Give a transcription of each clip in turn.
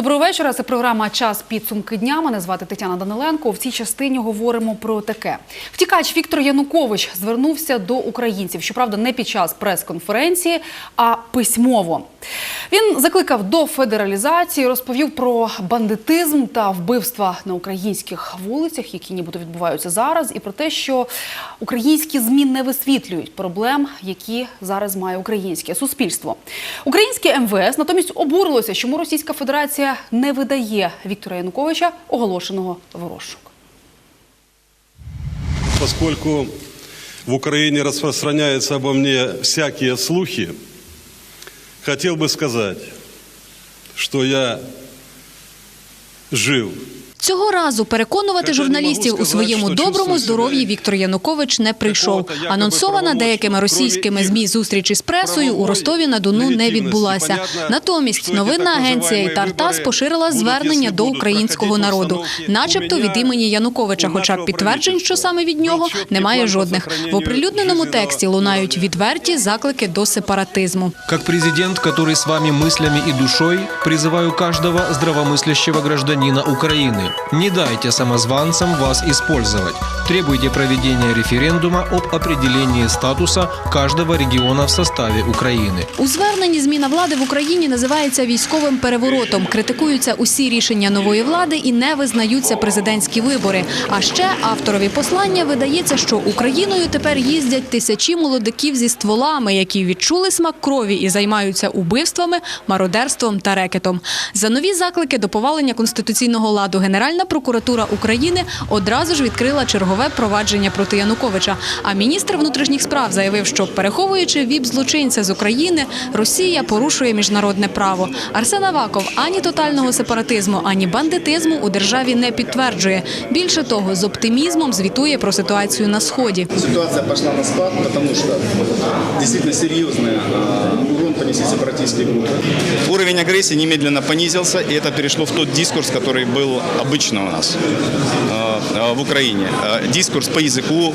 Доброго вечора. Це програма Час підсумки дня. Мене звати Тетяна Даниленко. В цій частині говоримо про таке. Втікач Віктор Янукович звернувся до українців. Щоправда, не під час прес-конференції, а письмово. Він закликав до федералізації, розповів про бандитизм та вбивства на українських вулицях, які нібито відбуваються зараз, і про те, що українські змі не висвітлюють проблем, які зараз має українське суспільство. Українське МВС натомість обурилося, чому Російська Федерація не видає Віктора Януковича оголошеного в розшук. Поскольку в Украине распространяются обо мне всякие слухи, хотел бы сказать, что я жив. Цього разу переконувати Хоча не журналістів можу у сказати, своєму що доброму чувствую здоров'ї себе Віктор Янукович не прийшов. Такого-то якоби Анонсована правомочного, деякими російськими кроме змі їх зустріч із пресою у правової Ростові на Дону не легітимності. відбулася. Понятно, Натомість що ці новинна так агенція називаємо Ітартас вибори поширила будуть, звернення якщо до будуть українського проходити народу, установки начебто у від мене, імені Януковича. у Хоча нашого підтверджень, що саме від нього, правительства. Був немає чіткий план по жодних. В сохраненню оприлюдненому жизненного тексті лунають уровня. відверті заклики до сепаратизму. Как президент, который с вами мыслями и душой, призываю каждого здравомыслящего гражданина Не дайте самозванцам вас использовать. Требуйте проведения референдума об определении статуса каждого региона в составе Украины. У зверненні зміна влади в Україні називається військовим переворотом. Критикуються усі рішення нової влади і не визнаються президентські вибори. А ще авторові послання видається, що Україною тепер їздять тисячі молодиків зі стволами, які відчули смак крові і займаються убивствами, мародерством та рекетом. За нові заклики до повалення конституційного ладу Генеральна прокуратура України одразу ж відкрила чергове провадження проти Януковича. А міністр внутрішніх справ заявив, що переховуючи віп злочинця з України, Росія порушує міжнародне право. Арсен Аваков ані тотального сепаратизму, ані бандитизму у державі не підтверджує. Більше того, з оптимізмом звітує про ситуацію на сході. Ситуация пошла на спад, действительно серьезный э, урон понесли сепаратистские группы. Уровень агрессии немедленно понизился, и это перешло в тот дискурс, который был обычно у нас э, э, в Украине. Э, Дискурс по языку,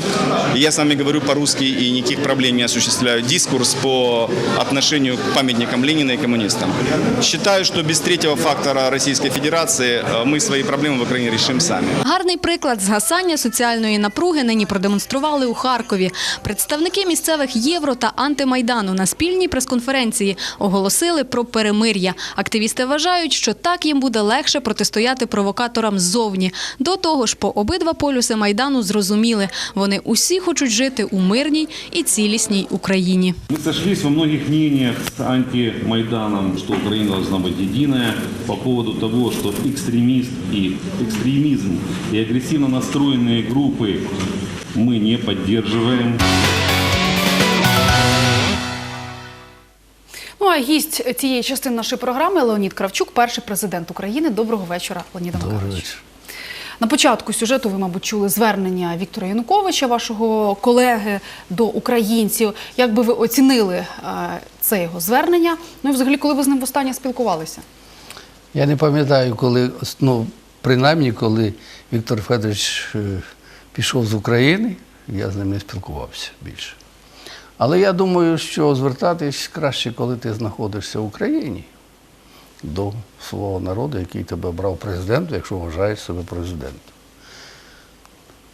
я с вами говорю по-русски и никаких проблем не осуществляю. Дискурс по отношению к памятникам Ленина и коммунистам. Считаю, что без третьего фактора Российской Федерации э, мы свои проблемы в Украине решим сами. Гарний приклад згасання соціальної напруги нині продемонстрували у Харкові. Представники місцевих євро та антимайдану на спільній прес-конференції оголосили про перемир'я. Активісти вважають, що так їм буде легше протистояти провокаторам ззовні. До того ж, по обидва полюси майдану зрозуміли, вони усі хочуть жити у мирній і цілісній Україні. Мы сошлись во многих мнениях с антимайданом, что Украина должна быть единая по поводу того, что экстремист и экстремизм и агрессивно настроенные группы мы не поддерживаем. Ну а гість цієї частини нашої програми Леонід Кравчук, перший президент України. Доброго вечора, Леоніда Макарович. На початку сюжету ви, мабуть, чули звернення Віктора Януковича, вашого колеги, до українців. Як би ви оцінили е, це його звернення? Ну і взагалі, коли ви з ним востаннє спілкувалися? Я не пам'ятаю, коли, ну, принаймні, коли Віктор Федорович е, пішов з України, я з ним не спілкувався більше. Але я думаю, що звертатись краще, коли ти знаходишся в Україні до свого народу, який тебе брав президентом, якщо вважаєш себе президентом.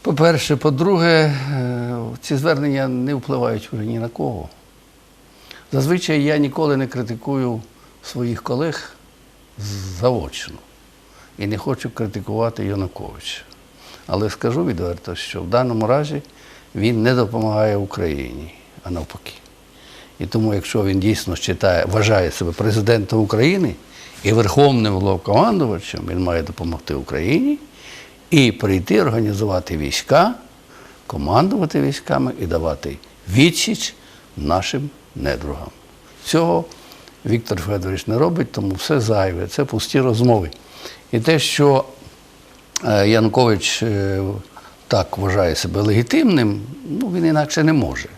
По-перше, по-друге, е, ці звернення не впливають вже ні на кого. Зазвичай я ніколи не критикую своїх колег заочно і не хочу критикувати Януковича. Але скажу відверто, що в даному разі він не допомагає Україні, а навпаки. І тому, якщо він дійсно вважає себе президентом України і верховним головнокомандувачем, він має допомогти Україні і прийти організувати війська, командувати військами і давати відсіч нашим недругам. Цього Віктор Федорович не робить, тому все зайве, це пусті розмови. І те, що е, Янукович е, так вважає себе легітимним, ну він інакше не може.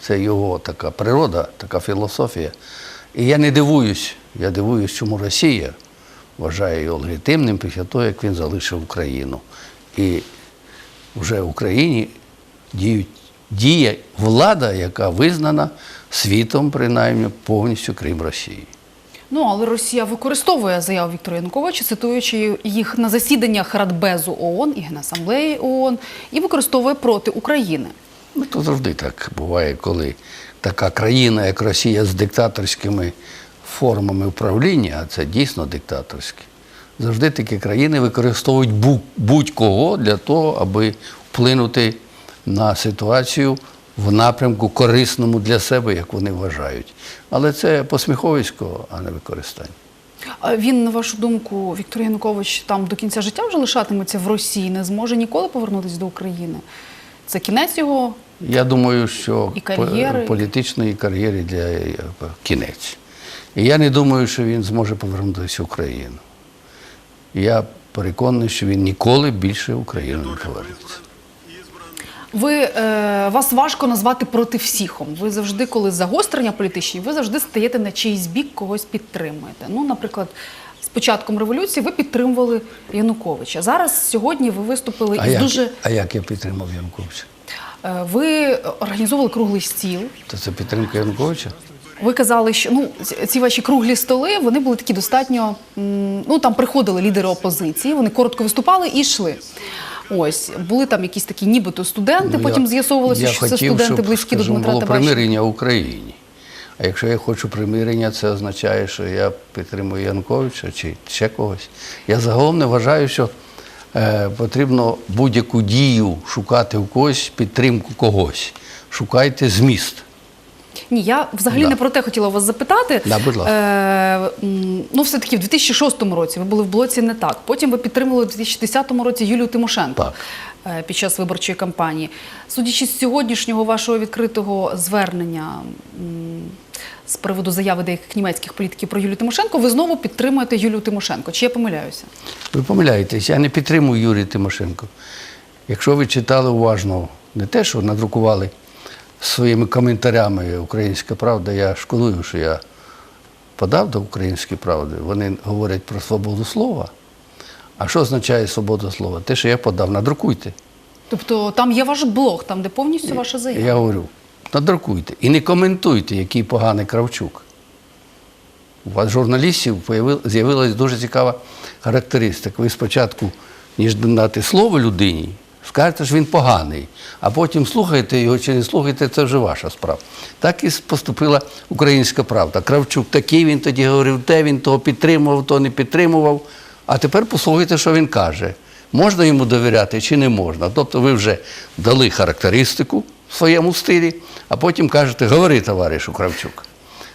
Це його така природа, така філософія. І я не дивуюсь, я дивуюсь, чому Росія вважає його легітимним після того, як він залишив Україну. І вже в Україні діють, діє влада, яка визнана світом, принаймні, повністю крім Росії. Ну, але Росія використовує заяву Віктора Януковича, цитуючи їх на засіданнях Радбезу ООН і Генасамблеї ООН, і використовує проти України. Ну, то завжди так буває, коли така країна, як Росія, з диктаторськими формами управління, а це дійсно диктаторське, завжди такі країни використовують будь-кого для того, аби вплинути на ситуацію в напрямку корисному для себе, як вони вважають. Але це посміховисько, а не використання. Він, на вашу думку, Віктор Янукович там до кінця життя вже лишатиметься в Росії, не зможе ніколи повернутися до України. Це кінець його. Я думаю, що І кар'єри. політичної кар'єри для е, кінець. І я не думаю, що він зможе повернутися в Україну. Я переконаний, що він ніколи більше в Україну не повернеться. Ви е, вас важко назвати проти всіхом. Ви завжди, коли загострення політичні, ви завжди стаєте на чийсь бік, когось підтримуєте. Ну, наприклад, з початком революції ви підтримували Януковича. Зараз сьогодні ви виступили А із як, дуже а як я підтримав Януковича? Е, ви організовували круглий стіл. То це підтримка Януковича? Ви казали, що ну ці- ваші круглі столи вони були такі достатньо. Ну там приходили лідери опозиції, вони коротко виступали і йшли. Ось були там якісь такі, нібито студенти. Ну, потім з'ясовувалося, що це студенти щоб, близькі до скажімо, Дмитра було примирення в Україні. А якщо я хочу примирення, це означає, що я підтримую Януковича чи ще когось. Я загалом не вважаю, що потрібно будь-яку дію шукати в когось, підтримку когось. Шукайте зміст. Ні, я взагалі Да. не про те хотіла вас запитати. Да, будь ласка. Е, ну, все-таки в 2006 році ви були в блоці не так. Потім ви підтримували в 2010 році Юлію Тимошенко Так. е, під час виборчої кампанії. Судячи з сьогоднішнього вашого відкритого звернення з приводу заяви деяких німецьких політиків про Юлію Тимошенко, ви знову підтримуєте Юлію Тимошенко. Чи я помиляюся? Ви помиляєтесь, я не підтримую Юрія Тимошенко. Якщо ви читали уважно не те, що надрукували своїми коментарями Українська правда, я шкодую, що я подав до Української правди. Вони говорять про свободу слова. А що означає свобода слова? Те, що я подав, надрукуйте. Тобто там є ваш блог, там де повністю ваша заява. Я говорю, надрукуйте. І не коментуйте, який поганий Кравчук. У вас журналістів з'явилась дуже цікава характеристика. Ви спочатку, ніж дати слово людині, скажете, що він поганий, а потім слухаєте його чи не слухаєте, це вже ваша справа. Так і поступила українська правда. Кравчук такий, він тоді говорив, те, він того підтримував, того не підтримував. А тепер послухайте, що він каже. Можна йому довіряти чи не можна. Тобто ви вже дали характеристику в своєму стилі, а потім кажете, говори, товаришу Кравчук.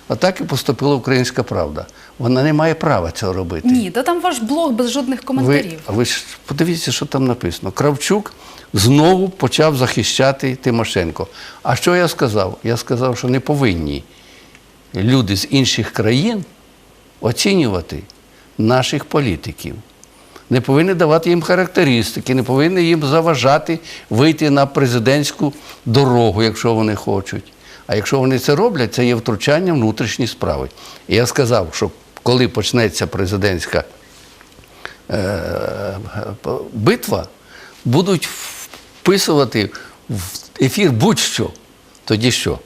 Отак і поступила українська правда. Вона не має права цього робити. Ні, та там ваш блог без жодних коментарів. а ви ж подивіться, що там написано. Кравчук знову почав захищати Тимошенко. А що я сказав? Я сказав, що не повинні люди з інших країн оцінювати наших політиків. Не повинні давати їм характеристики, не повинні їм заважати вийти на президентську дорогу, якщо вони хочуть. А якщо вони це роблять, це є втручання внутрішні справи. І я сказав, що коли почнеться президентська е, битва, будуть вписувати в ефір будь-що. Тоді що?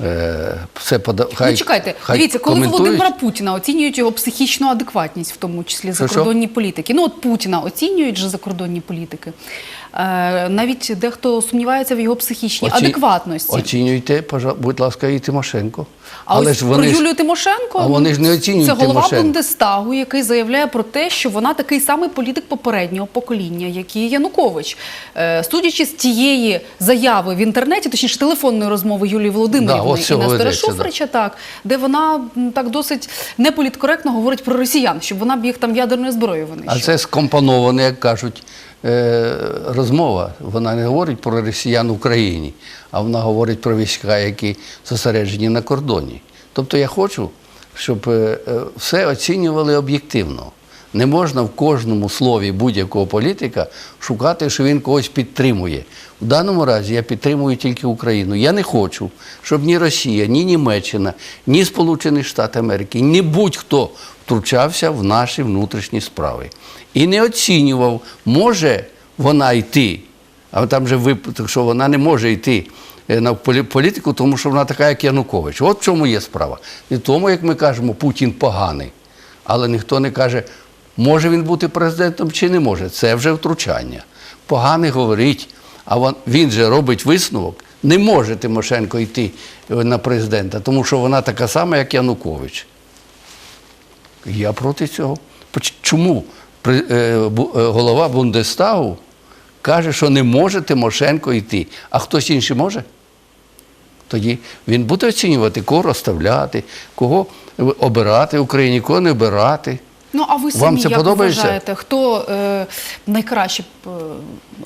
Е, Все пода... хай, ну чекайте, хай дивіться, коли коментують. Володимира Путіна оцінюють його психічну адекватність, в тому числі закордонні політики. Ну от Путіна оцінюють же закордонні політики. Е, навіть дехто сумнівається в його психічній Оці- адекватності. Оцінюйте, будь ласка, і Тимошенко. А ось про Юлію Тимошенко а вони ж не оцінюють це голова Тимошенко. Бундестагу, який заявляє про те, що вона такий самий політик попереднього покоління, як і Янукович. Е, судячи з тієї заяви в інтернеті, точніше телефонної розмови Юлії Володимирівни ось і Нестора да. Шуфрича, так, де вона так досить неполіткоректно говорить про росіян, щоб вона б їх там ядерною зброєю винищила. А це скомпонована, як кажуть, розмова. Вона не говорить про росіян в Україні, а вона говорить про війська, які зосереджені на кордоні. Тобто я хочу, щоб е, е, все оцінювали об'єктивно. Не можна в кожному слові будь-якого політика шукати, що він когось підтримує. В даному разі я підтримую тільки Україну. Я не хочу, щоб ні Росія, ні Німеччина, ні Сполучені Штати Америки, ні будь-хто втручався в наші внутрішні справи. І не оцінював, може вона йти, а там же випадок, що вона не може йти е, на політику, тому що вона така, як Янукович. От в чому є справа. Не тому, як ми кажемо, Путін поганий. Але ніхто не каже, може він бути президентом чи не може. Це вже втручання. Поганий говорить, а він же робить висновок. Не може Тимошенко йти е, на президента, тому що вона така сама, як Янукович. Я проти цього. Чому е, е, голова Бундестагу каже, що не може Тимошенко йти, а хтось інший може? Тоді він буде оцінювати, кого розставляти, кого обирати в Україні, кого не обирати. Ну а ви Вам самі це як подобається? вважаєте, хто е, найкраще е,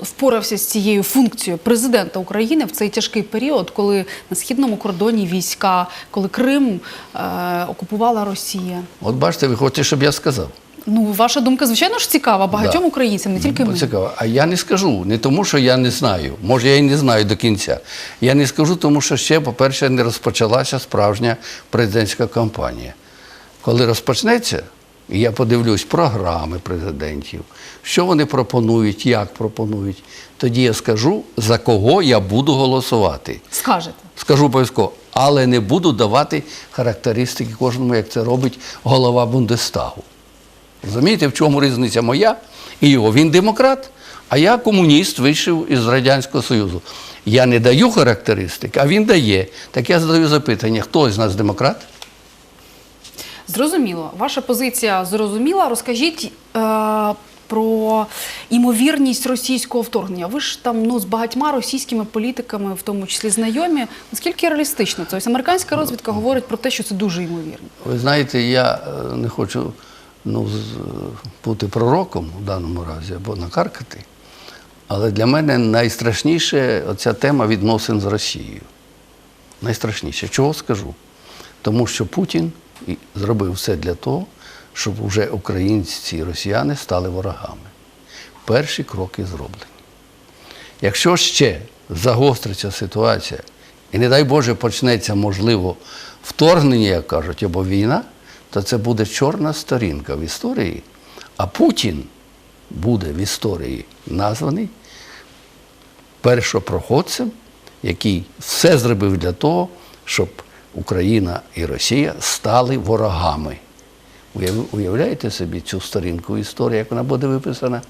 впорався з цією функцією президента України в цей тяжкий період, коли на східному кордоні війська, коли Крим е, окупувала Росія? От бачите, ви хочете, щоб я сказав. Ну, ваша думка, звичайно ж, цікава багатьом Да. українцям, не тільки Бо мені. Цікаво. А я не скажу, не тому, що я не знаю. Може, я і не знаю до кінця. Я не скажу, тому що ще, по-перше, не розпочалася справжня президентська кампанія. Коли розпочнеться, я подивлюсь програми президентів, що вони пропонують, як пропонують, тоді я скажу, за кого я буду голосувати. Скажете. Скажу обов'язково, але не буду давати характеристики кожному, як це робить голова Бундестагу. Розумієте, в чому різниця моя і його? Він демократ, а я комуніст, вийшов із Радянського Союзу. Я не даю характеристик, а він дає. Так я задаю запитання: хто з нас демократ? Зрозуміло. Ваша позиція зрозуміла. Розкажіть е, про імовірність російського вторгнення. Ви ж там ну, з багатьма російськими політиками, в тому числі знайомі. Наскільки реалістично це? Ось американська розвідка говорить про те, що це дуже ймовірно. Ви знаєте, я е, не хочу ну, бути пророком у даному разі або накаркати, але для мене найстрашніше оця тема відносин з Росією. Найстрашніше. Чого скажу? Тому що Путін і зробив все для того, щоб вже українці і росіяни стали ворогами. Перші кроки зроблені. Якщо ще загостриться ситуація, і не дай Боже почнеться, можливо, вторгнення, як кажуть, або війна, то це буде чорна сторінка в історії, а Путін буде в історії названий першопроходцем, який все зробив для того, щоб Україна і Росія стали ворогами. Уяв- Уявляєте собі цю сторінку історії, як вона буде виписана?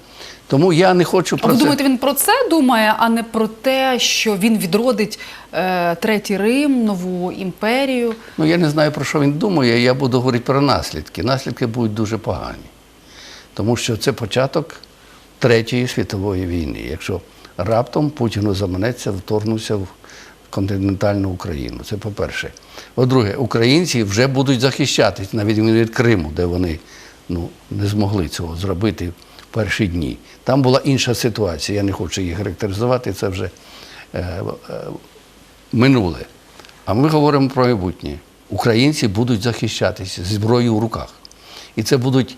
Тому я не хочу про А ви це. думаєте, він про це думає, а не про те, що він відродить е, третій Рим, нову імперію? Ну, я не знаю, про що він думає, я буду говорити про наслідки. Наслідки будуть дуже погані. Тому що це початок Третьої світової війни. Якщо раптом Путіну заманеться, вторгнувся в континентальну Україну. Це по-перше. По-друге, українці вже будуть захищатись, на відміну від Криму, де вони ну, не змогли цього зробити в перші дні. Там була інша ситуація. Я не хочу її характеризувати, це вже е, е, минуле. А ми говоримо про майбутнє. Українці будуть захищатися зі зброєю в руках. І це будуть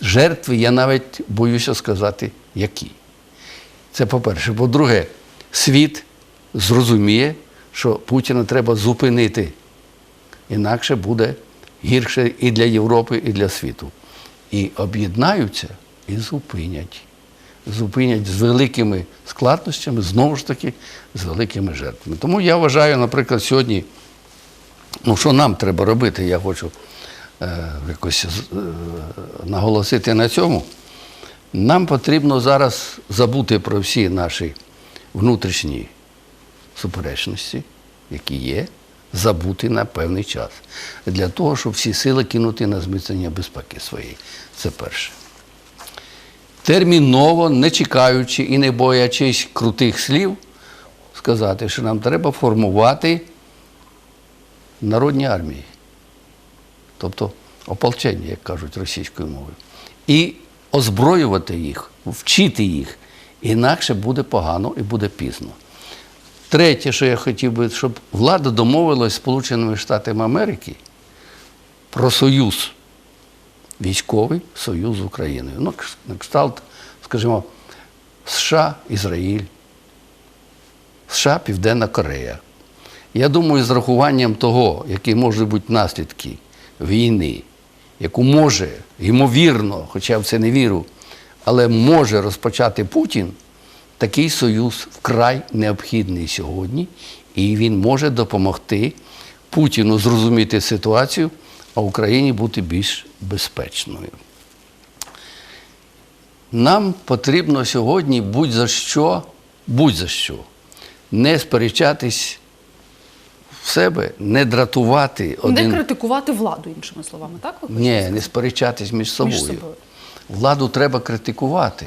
жертви, я навіть боюся сказати, які. Це по-перше. По-друге, світ зрозуміє, що Путіна треба зупинити. Інакше буде гірше і для Європи, і для світу. І об'єднаються і зупинять. Зупинять з великими складнощами, знову ж таки, з великими жертвами. Тому я вважаю, наприклад, сьогодні, ну що нам треба робити, я хочу е, якось е, наголосити на цьому. Нам потрібно зараз забути про всі наші внутрішні суперечності, які є, забути на певний час. Для того, щоб всі сили кинути на зміцнення безпеки своєї. Це перше. Терміново, не чекаючи і не боячись крутих слів, сказати, що нам треба формувати народні армії, тобто ополчення, як кажуть російською мовою, і озброювати їх, вчити їх, інакше буде погано і буде пізно. Третє, що я хотів би, щоб влада домовилась з Сполученими Штатами Америки про союз військовий союз з Україною. Ну, на кшталт, скажімо, США, Ізраїль, США, Південна Корея. Я думаю, з рахуванням того, які можуть бути наслідки війни, яку може, ймовірно, хоча в це не вірю, але може розпочати Путін, такий союз вкрай необхідний сьогодні. І він може допомогти Путіну зрозуміти ситуацію, а Україні бути більш безпечною. Нам потрібно сьогодні будь-за що, будь-за що, не сперечатись в себе, не дратувати Не критикувати владу, іншими словами, так? ви Ні, не сперечатись між собою. собою. Владу треба критикувати.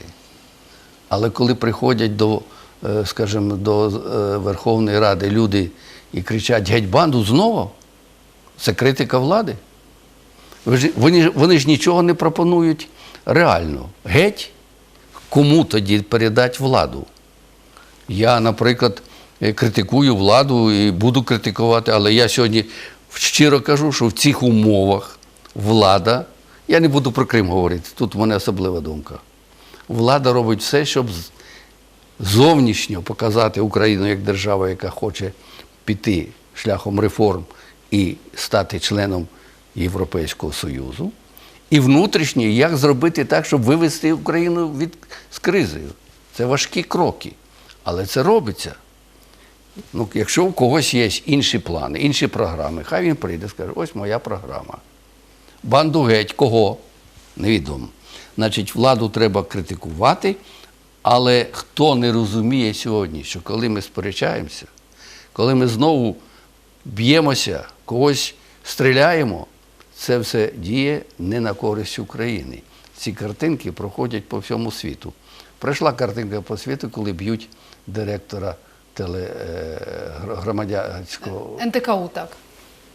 Але коли приходять до, е, скажімо, до е, Верховної Ради люди і кричать геть банду знову, це критика влади. Вони, вони ж нічого не пропонують реально. Геть, кому тоді передати владу? Я, наприклад, е, критикую владу і буду критикувати, але я сьогодні щиро кажу, що в цих умовах влада, я не буду про Крим говорити, тут в мене особлива думка. Влада робить все, щоб зовнішньо показати Україну як державу, яка хоче піти шляхом реформ і стати членом Європейського Союзу. І внутрішньо, як зробити так, щоб вивести Україну від з кризи. Це важкі кроки, але це робиться. Ну, якщо у когось є інші плани, інші програми, хай він прийде і скаже, ось моя програма. Банду геть, кого? Невідомо. Значить, владу треба критикувати, але хто не розуміє сьогодні, що коли ми сперечаємося, коли ми знову б'ємося, когось стріляємо, це все діє не на користь України. Ці картинки проходять по всьому світу. Пройшла картинка по світу, коли б'ють директора теле, е. НТКУ, так.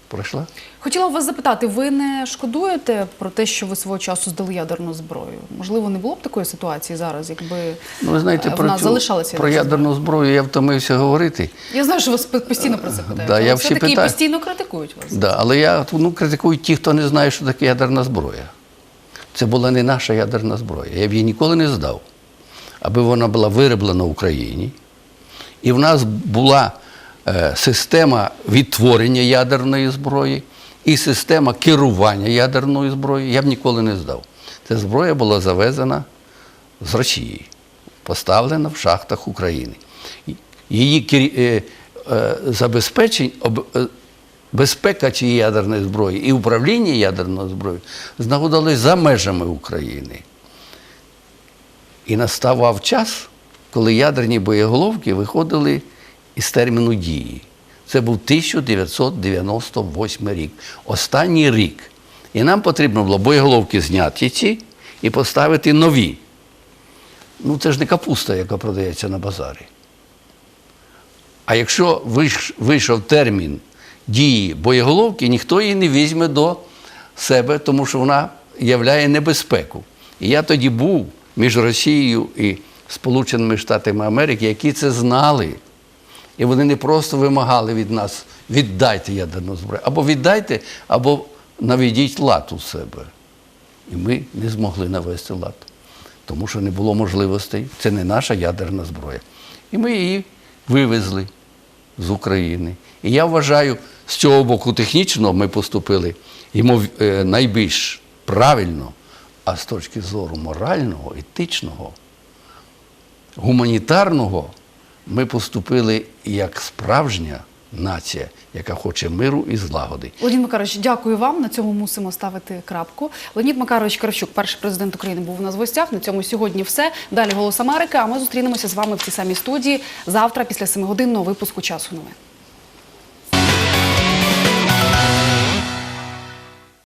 Пройшла? Хотіла вас запитати, ви не шкодуєте про те, що ви свого часу здали ядерну зброю? Можливо, не було б такої ситуації зараз, якби Ну, ви знаєте, е, про, нас цю, залишалася про ядерну зброю я втомився говорити. Я знаю, що вас постійно про це питають. Да, я всі все-таки питаю. постійно критикують вас. Да, але я ну, критикую ті, хто не знає, що таке ядерна зброя. Це була не наша ядерна зброя. Я б її ніколи не здав. Аби вона була вироблена в Україні. І в нас була система відтворення ядерної зброї і система керування ядерною зброєю, я б ніколи не здав. Ця зброя була завезена з Росії, поставлена в шахтах України. Її е, е, забезпечень, е, безпека цієї ядерної зброї і управління ядерною зброєю знаходились за межами України. І наставав час, коли ядерні боєголовки виходили із терміну дії. Це був 1998 рік, останній рік. І нам потрібно було боєголовки зняти ці і поставити нові. Ну, це ж не капуста, яка продається на базарі. А якщо вийшов термін дії боєголовки, ніхто її не візьме до себе, тому що вона являє небезпеку. І я тоді був між Росією і Сполученими Штатами Америки, які це знали. І вони не просто вимагали від нас віддайте ядерну зброю, або віддайте, або наведіть лад у себе. І ми не змогли навести лад, тому що не було можливостей. Це не наша ядерна зброя. І ми її вивезли з України. І я вважаю, з цього боку технічно ми поступили йому е, найбільш правильно, а з точки зору морального, етичного, гуманітарного, ми поступили як справжня нація, яка хоче миру і злагоди. Леонід Макарович, дякую вам. На цьому мусимо ставити крапку. Леонід Макарович Кравчук, перший президент України, був у нас в гостях. На цьому сьогодні все. Далі голос Америки. А ми зустрінемося з вами в цій самій студії завтра, після 7 годинного випуску часу новин.